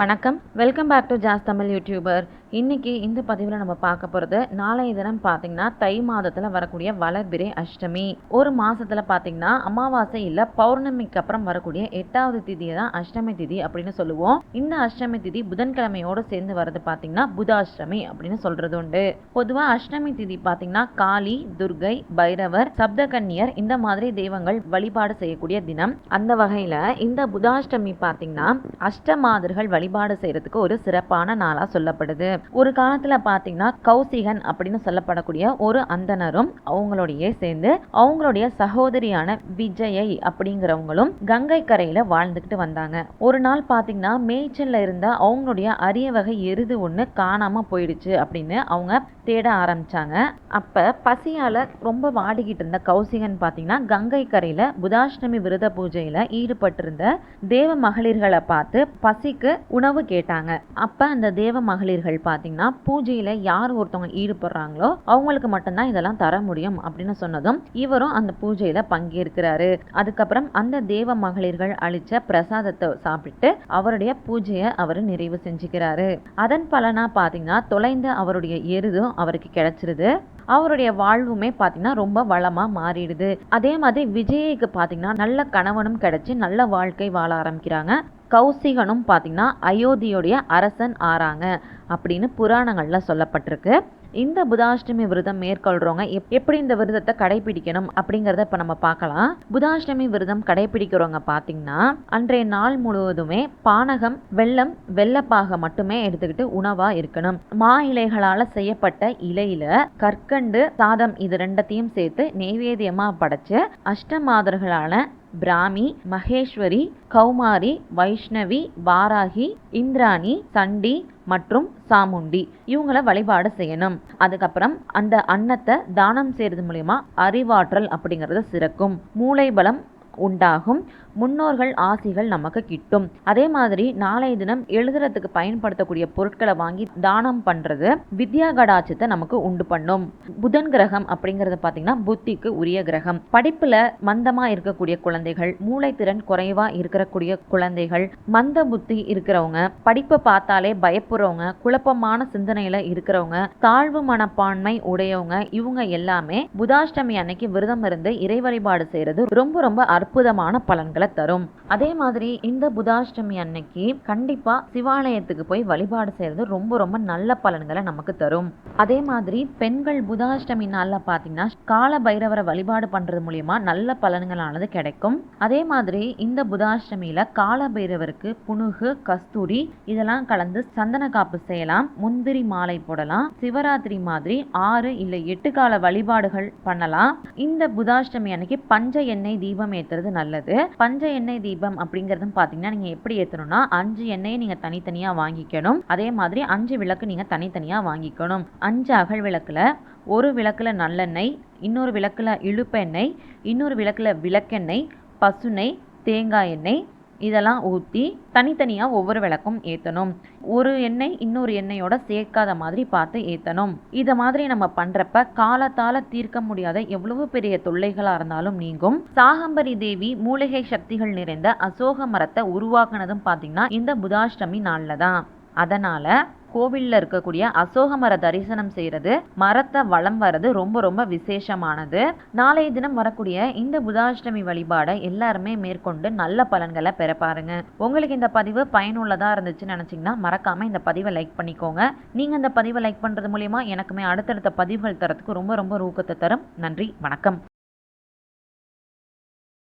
வணக்கம். Welcome back to Jas Tamil YouTuber இன்னைக்கு இந்த பதிவில் நம்ம பார்க்க போகிறது நாளைய தினம் பார்த்தீங்கன்னா தை மாதத்தில் வரக்கூடிய வளர்பிறை அஷ்டமி. ஒரு மாதத்தில் பார்த்தீங்கன்னா அமாவாசை இல்லை பௌர்ணமிக்கு அப்புறம் வரக்கூடிய எட்டாவது திதியை தான் அஷ்டமி திதி அப்படின்னு சொல்லுவோம். இந்த அஷ்டமி திதி புதன்கிழமையோடு சேர்ந்து வர்றது பார்த்தீங்கன்னா புதாஷ்டமி அப்படின்னு சொல்கிறது உண்டு. பொதுவாக அஷ்டமி திதி பார்த்தீங்கன்னா காளி துர்கை பைரவர் சப்தகன்னியர் இந்த மாதிரி தெய்வங்கள் வழிபாடு செய்யக்கூடிய தினம். அந்த வகையில் இந்த புதாஷ்டமி பார்த்தீங்கன்னா அஷ்டமாதர்கள் வழிபாடு செய்கிறதுக்கு ஒரு சிறப்பான நாளாக சொல்லப்படுது. ஒரு காலத்துல பாத்தீங்கன்னா கௌசிகன் அப்படின்னு சொல்லப்படக்கூடிய ஒரு அந்தனரும் அவங்களுடைய சேர்ந்து அவங்களுடைய சகோதரியான விஜயை அப்படிங்கிறவங்களும் கங்கை கரையில வாழ்ந்துகிட்டு வந்தாங்க. ஒரு நாள் பாத்தீங்கன்னா மேய்ச்சல்ல இருந்த அவங்களுடைய அரிய வகை எருது ஒண்ணு காணாம போயிடுச்சு அப்படின்னு அவங்க தேட ஆரம்பிச்சாங்க. அப்ப பசியால ரொம்ப வாடிக்கிட்டு இருந்த கௌசிகன் பாத்தீங்கன்னா கங்கை கரையில புதாஷ்டமி விரத பூஜையில ஈடுபட்டிருந்த தேவ மகளிர்களை பார்த்து பசிக்கு உணவு கேட்டாங்க. அப்ப அந்த தேவ மகளிர்கள் பார்த்தீங்கன்னா பூஜையில் யார் ஒருத்தவங்க ஈடுபடுறாங்களோ அவங்களுக்கு மட்டும்தான் இதெல்லாம் தர முடியும் அப்படின்னு சொன்னதும் இவரும் அந்த பூஜையில் பங்கேற்கிறாரு. அதுக்கப்புறம் அந்த தேவ மகளிர்கள் அளித்த பிரசாதத்தை சாப்பிட்டு அவருடைய பூஜையை அவர் நிறைவு செஞ்சுக்கிறாரு. அதன் பலனாக பார்த்தீங்கன்னா தொலைந்த அவருடைய எருதும் அவருக்கு கிடைச்சிருது. அவருடைய வாழ்வுமே பார்த்தீங்கன்னா ரொம்ப வளமாக மாறிடுது. அதே மாதிரி விஜய்க்கு பார்த்தீங்கன்னா நல்ல கணவனும் கிடைச்சி நல்ல வாழ்க்கை வாழ ஆரம்பிக்கிறாங்க. கௌசிகனும் பார்த்தீங்கன்னா அயோத்தியுடைய அரசன் ஆறாங்க அப்படின்னு புராணங்களில் சொல்லப்பட்டிருக்கு. இந்த புதாஷ்டமி விரதம் மேற்கொள்றவங்க எப்படி இந்த விரதத்தை கடைபிடிக்கணும் அப்படிங்கிறத இப்போ நம்ம பார்க்கலாம். புதாஷ்டமி விரதம் கடைபிடிக்கிறவங்க பார்த்தீங்கன்னா அன்றைய நாள் முழுவதுமே பானகம் வெள்ளம் வெள்ளப்பாக மட்டுமே எடுத்துக்கிட்டு உணவா இருக்கணும். மா இலைகளால் செய்யப்பட்ட இலையில கற்கண்டு சாதம் இது ரெண்டத்தையும் சேர்த்து நெய்வேதியமாக படைச்சு அஷ்டமாதர்களான பிராமி மகேஸ்வரி கௌமாரி வைஷ்ணவி வாராகி இந்திராணி சண்டி மற்றும் சாமுண்டி. இவங்கள வழிபாடு செய்யணும். அதுக்கப்புறம் அந்த அன்னத்தை தானம் செய்யறது மூலயமா அறிவாற்றல் அப்படிங்கிறது சிறக்கும். மூளை பலம் உண்டாகும். முன்னோர்கள் ஆசிகள் நமக்கு கிட்டும். அதே மாதிரி நாளைய தினம் எழுதுறதுக்கு பயன்படுத்தக்கூடிய பொருட்களை வாங்கி தானம் பண்றது வித்யா கடாட்சத்தை நமக்கு உண்டு பண்ணும். புதன் கிரகம் அப்படிங்கறது பாத்தீங்கன்னா புத்திக்கு உரிய கிரகம். படிப்புல மந்தமா இருக்கக்கூடிய குழந்தைகள் மூளைத்திறன் குறைவா இருக்கக்கூடிய குழந்தைகள் மந்த புத்தி இருக்கிறவங்க படிப்பை பார்த்தாலே பயப்படுறவங்க குழப்பமான சிந்தனையில இருக்கிறவங்க தாழ்வு மனப்பான்மை உடையவங்க இவங்க எல்லாமே புதாஷ்டமி அன்னைக்கு விரதம் இருந்து இறை வழிபாடு செய்யறது ரொம்ப ரொம்ப அற்புதமான பலன்களை தரும். அதே மாதிரி இந்த புதாஷ்டமி அன்னைக்கு கண்டிப்பா சிவாலயத்துக்கு போய் வழிபாடு செய்யறது ரொம்ப ரொம்ப நல்ல பலன்களை நமக்கு தரும். அதே மாதிரி பெண்கள் புதாஷ்டமி நாள்ல பாத்தீங்கன்னா கால பைரவரை வழிபாடு பண்றது மூலியமா நல்ல பலன்களானது கிடைக்கும். அதே மாதிரி இந்த புதாஷ்டமியில கால பைரவருக்கு புனுகு கஸ்தூரி இதெல்லாம் கலந்து சந்தன காப்பு செய்யலாம் முந்திரி மாலை போடலாம் சிவராத்திரி மாதிரி ஆறு இல்ல எட்டு கால வழிபாடுகள் பண்ணலாம். இந்த புதாஷ்டமி அன்னைக்கு பஞ்ச எண்ணெய் தீபம் ஏத்துறது நல்லது. பஞ்ச எண்ணெய் தீபம் அப்படிங்கறதும் பாத்தீங்கன்னா நீங்க எப்படி ஏத்தணும்னா அஞ்சு எண்ணெயை நீங்க தனித்தனியா வாங்கிக்கணும். அதே மாதிரி அஞ்சு விளக்கு நீங்க தனித்தனியா வாங்கிக்கணும். அஞ்சு அகல் விளக்குல ஒரு விளக்குல நல்லெண்ணெய் இன்னொரு விளக்குல இழுப்பெண்ணெய் இன்னொரு விளக்குல விளக்கெண்ணெய் பசுனை தேங்காய் எண்ணெய் இதெல்லாம் ஊற்றி தனித்தனியாக ஒவ்வொரு விளக்கும் ஏற்றணும் ஒரு எண்ணெய் இன்னொரு எண்ணெயோட சேர்க்காத மாதிரி பார்த்து ஏற்றணும் இதை மாதிரி நம்ம பண்ணுறப்ப காலத்தால் தீர்க்க முடியாத எவ்வளவு பெரிய தொல்லைகளாக இருந்தாலும் நீங்கும். சாகம்பரி தேவி மூலிகை சக்திகள் நிறைந்த அசோக மரத்தை உருவாக்குனதும் பார்த்தீங்கன்னா இந்த புதாஷ்டமி நாளில் தான். அதனால் கோவிலில் இருக்கக்கூடிய அசோக மர தரிசனம் செய்கிறது மரத்தை வளம் வர்றது ரொம்ப ரொம்ப விசேஷமானது. நாளைய தினம் வரக்கூடிய இந்த புதாஷ்டமி வழிபாடை எல்லாருமே மேற்கொண்டு நல்ல பலன்களை பெற பாருங்க. உங்களுக்கு இந்த பதிவு பயனுள்ளதாக இருந்துச்சுன்னு நினச்சிங்கன்னா மறக்காம இந்த பதிவை லைக் பண்ணிக்கோங்க. நீங்கள் இந்த பதிவை லைக் பண்ணுறது மூலிமா எனக்குமே அடுத்தடுத்த பதிவுகள் தரத்துக்கு ரொம்ப ரொம்ப ஊக்கத்தை தரும். நன்றி வணக்கம்.